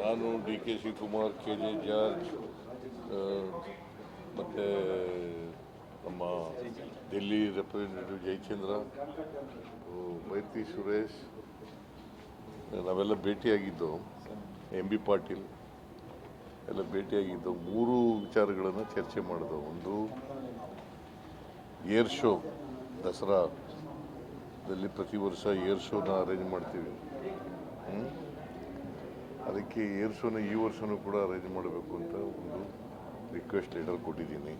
ನಾನು D K Shivakumar K J George ಮತ್ತು ನಮ್ಮ ಡೆಲ್ಲಿ ರೆಪ್ರೆಸೆಂಟೇಟಿವ್ ಜಯಚಂದ್ರ ಮೈತ್ರಿ ಸುರೇಶ್, ನಾವೆಲ್ಲ ಭೇಟಿಯಾಗಿದ್ದು ಎಂ ಬಿ ಪಾಟೀಲ್ ಎಲ್ಲ ಭೇಟಿಯಾಗಿದ್ದು ಮೂರು ವಿಚಾರಗಳನ್ನು ಚರ್ಚೆ ಮಾಡಿದ ಒಂದು, ಏರ್ ಶೋ, ದಸರಾದಲ್ಲಿ ಪ್ರತಿ ವರ್ಷ ಏರ್ ಶೋನ ಅರೇಂಜ್ ಮಾಡ್ತೀವಿ? ಅದಕ್ಕೆ ಶೋನ ಈ ವರ್ಷವೂ ಕೂಡ ಅರೇಂಜ್ ಮಾಡಬೇಕು ಅಂತ ಒಂದು ರಿಕ್ವೆಸ್ಟ್ ಲೆಟರ್ ಕೊಟ್ಟಿದ್ದೀನಿ.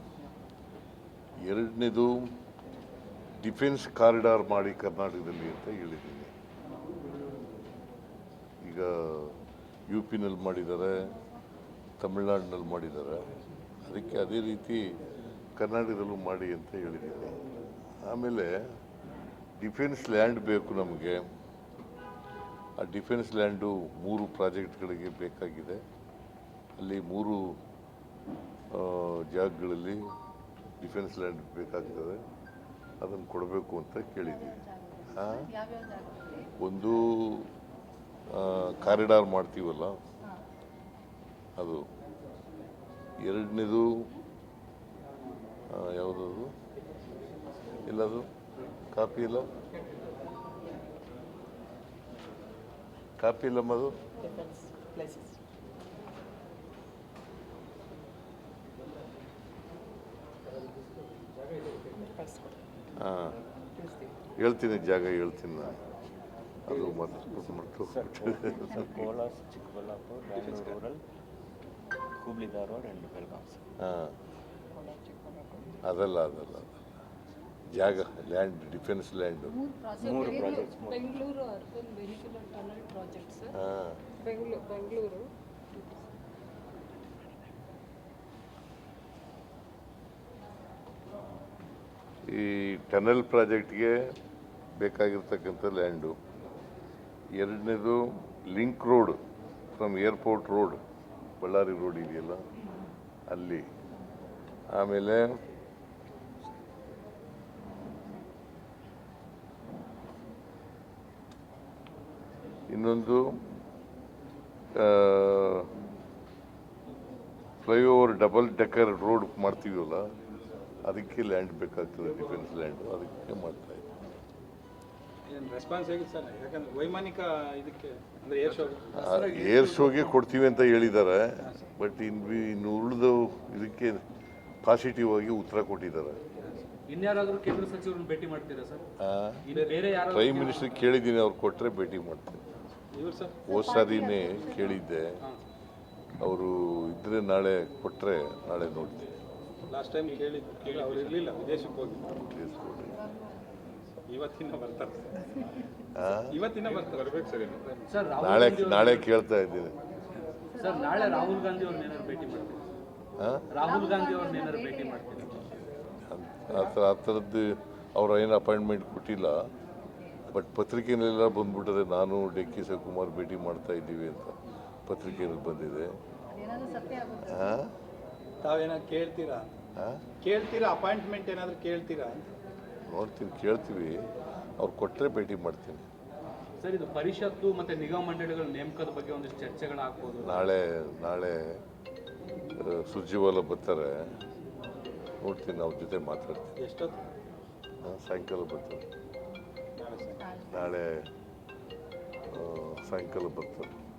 ಎರಡನೇದು ಡಿಫೆನ್ಸ್ ಕಾರಿಡಾರ್ ಮಾಡಿ ಕರ್ನಾಟಕದಲ್ಲಿ ಅಂತ ಹೇಳಿದ್ದೀನಿ. ಈಗ ಯು ಪಿನಲ್ಲಿ ಮಾಡಿದ್ದಾರೆ ತಮಿಳ್ನಾಡಿನಲ್ಲಿ ಮಾಡಿದ್ದಾರೆ. ಅದಕ್ಕೆ ಅದೇ ರೀತಿ ಕರ್ನಾಟಕದಲ್ಲೂ ಮಾಡಿ ಅಂತ ಹೇಳಿದ್ದೀನಿ. ಆಮೇಲೆ ಡಿಫೆನ್ಸ್ ಲ್ಯಾಂಡ್ ಬೇಕು ನಮಗೆ. ಆ ಡಿಫೆನ್ಸ್ ಲ್ಯಾಂಡು ಮೂರು ಪ್ರಾಜೆಕ್ಟ್ಗಳಿಗೆ ಬೇಕಾಗಿದೆ. ಅಲ್ಲಿ ಮೂರು ಜಾಗಗಳಲ್ಲಿ ಡಿಫೆನ್ಸ್ ಲ್ಯಾಂಡ್ ಬೇಕಾಗ್ತದೆ. ಅದನ್ನು ಕೊಡಬೇಕು ಅಂತ ಕೇಳಿದ್ದೀವಿ. ಒಂದು ಕಾರಿಡಾರ್ ಮಾಡ್ತೀವಲ್ಲ? ಅದು. ಎರಡನೇದು ಯಾವುದದು? ಇಲ್ಲದು ಕಾಪಿ ಇಲ್ಲ ಕಾಪಿ ಇಲ್ಲಮ್ಮದು ಡಿಫೆನ್ಸ್ ಪ್ಲೇಸಸ್ ಹಾಂ. ಹೇಳ್ತೀನಿ ಜಾಗ ಹೇಳ್ತೀನಿ ನಾನು. ಅದು ಮತ್ತೆ ಮಟ್ಟು Kolar Chikkaballapur Bangalore rural Hubli Dharwad and Belgaum sir ಹಾಂ. ಅದಲ್ಲ ಅದಲ್ಲ ಅದಲ್ಲ. ಜಾಗ ಲ್ಯಾಂಡ್ ಡಿಫೆನ್ಸ್ ಲ್ಯಾಂಡ್ ಮೂರು ಮೂರು project projects Bengaluru urban vehicle tunnel projects Bengaluru Bengaluru ಈ ಟನಲ್ ಪ್ರಾಜೆಕ್ಟ್ಗೆ ಬೇಕಾಗಿರ್ತಕ್ಕಂಥ ಲ್ಯಾಂಡು ಎರಡನೇದು link road from airport road Ballari road ಇದೆಯಲ್ಲ? ಅಲ್ಲಿ. ಆಮೇಲೆ ಇನ್ನೊಂದು ಫ್ಲೈಓವರ್ ಡಬಲ್ ಡೆಕರ್ ರೋಡ್ ಮಾಡ್ತೀವಲ್ಲ ಅದಕ್ಕೆ ಲ್ಯಾಂಡ್ ಬೇಕಾಗ್ತದೆ ಡಿಫೆನ್ಸ್ ಲ್ಯಾಂಡ್ ಅದಕ್ಕೆ ಮಾಡ್ತಾ ಇದ್ದೀವಿ ಏನು ರೆಸ್ಪಾನ್ಸ್ ಹೇಗಿದೆ ಸರ್? ಯಾಕಂದ್ರೆ ವೈಮಾನಿಕ ಇದಕ್ಕೆ ಅಂದರೆ ಏರ್ ಶೋ ಏರ್ ಶೋಗೆ ಕೊಡ್ತೀವಿ ಅಂತ ಹೇಳಿದ್ದಾರೆ ಬಟ್ ಇನ್ನು ಇನ್ನು ಉಳಿದು ಇದಕ್ಕೆ ಪಾಸಿಟಿವ್ ಆಗಿ ಉತ್ತರ ಕೊಟ್ಟಿದ್ದಾರೆ. ಇನ್ಯಾರಾದರೂ ಕೇಂದ್ರ ಸಚಿವರನ್ನ ಭೇಟಿ ಮಾಡ್ತೀರಾ ಸರ್? ಪ್ರೈಮ್ ಮಿನಿಸ್ಟರ್ ಕೇಳಿದ್ದೀನಿ ಅವ್ರು ಕೊಟ್ಟರೆ ಭೇಟಿ ಮಾಡ್ತೀನಿ. ಹೋದ ಸಾರಿನೇ ಕೇಳಿದ್ದೆ. ಅವರು ಇದ್ರೆ ನಾಳೆ ಕೊಟ್ಟರೆ ನಾಳೆ ನೋಡ್ತೀನಿ. ಲಾಸ್ಟ್ ಟೈಮ್ ಕೇಳಿದ್ದು ಅವ್ರು ಇರಲಿಲ್ಲ ವಿದೇಶಕ್ಕೆ ಹೋಗಿ. ಇವತ್ತಿನ ಬರ್ತಾರೆ. ಆ? ಇವತ್ತಿನ ಬರ್ತಾರೆ. ಬರ್ಬೇಕು ಸರ್ ನಾಳೆ ನಾಳೆ ಕೇಳ್ತಾ ಇದ್ದೀನಿ. ಸರ್ ನಾಳೆ ರಾಹುಲ್ ಗಾಂಧಿ ಅವ್ರನ್ನ ಏನಾದ್ರು ಭೇಟಿ ಮಾಡ್ತೀನಿ ರಾಹುಲ್ ಗಾಂಧಿ ಅವ್ರನ್ನ ಏನಾದ್ರು ಭೇಟಿ ಮಾಡ್ತೀನಿ ಆ ಥರ ಆ ಥರದ್ದು ಅವ್ರು ಏನು ಅಪಾಯಿಂಟ್ಮೆಂಟ್ ಕೊಟ್ಟಿಲ್ಲ. ಬಟ್ ಪತ್ರಿಕೆಯಲ್ಲೆಲ್ಲ ಬಂದ್ಬಿಟ್ಟದೆ ನಾನು ಡಿ ಕೆ ಶಿವಕುಮಾರ್ ಭೇಟಿ ಮಾಡ್ತಾ ಇದ್ದೀವಿ ಅಂತ ಪತ್ರಿಕೆಯಲ್ಲಿ ಬಂದಿದೆ. ಹಾಂ ಸತ್ಯ ಆಗುತ್ತೆ? ಆ? ತಾವೇನಾದ್ರು ಕೇಳ್ತೀರಾ? ಹಾಂ? ಕೇಳ್ತೀರಾ? ಅಪಾಯಿಂಟ್ಮೆಂಟ್ ಏನಾದರೂ ಕೇಳ್ತೀರಾ? ನೋಡ್ತೀನಿ ಕೇಳ್ತೀವಿ. ಅವ್ರು ಕೊಟ್ಟರೆ ಭೇಟಿ ಮಾಡ್ತೀನಿ. ಸರ್ ಇದು ಪರಿಷತ್ತು ಮತ್ತೆ ನಿಗಮ ಮಂಡಳಿಗಳ ನೇಮಕದ ಬಗ್ಗೆ ಒಂದಿಷ್ಟು ಚರ್ಚೆಗಳಾಗ್ಬೋದು ನಾಳೆ ನಾಳೆ ಸುರ್ಜಿವಾಲ ಬರ್ತಾರೆ. ನೋಡ್ತೀನಿ ಅವ್ರ ಜೊತೆ ಮಾತಾಡ್ತೀನಿ. ಎಷ್ಟೊತ್ತು? ಆ, ಸಾಯಂಕಾಲ ಬರ್ತಾರೆ ನಾಳೆ ಸಾಯಂಕಾಲ ಬರ್ತಾರೆ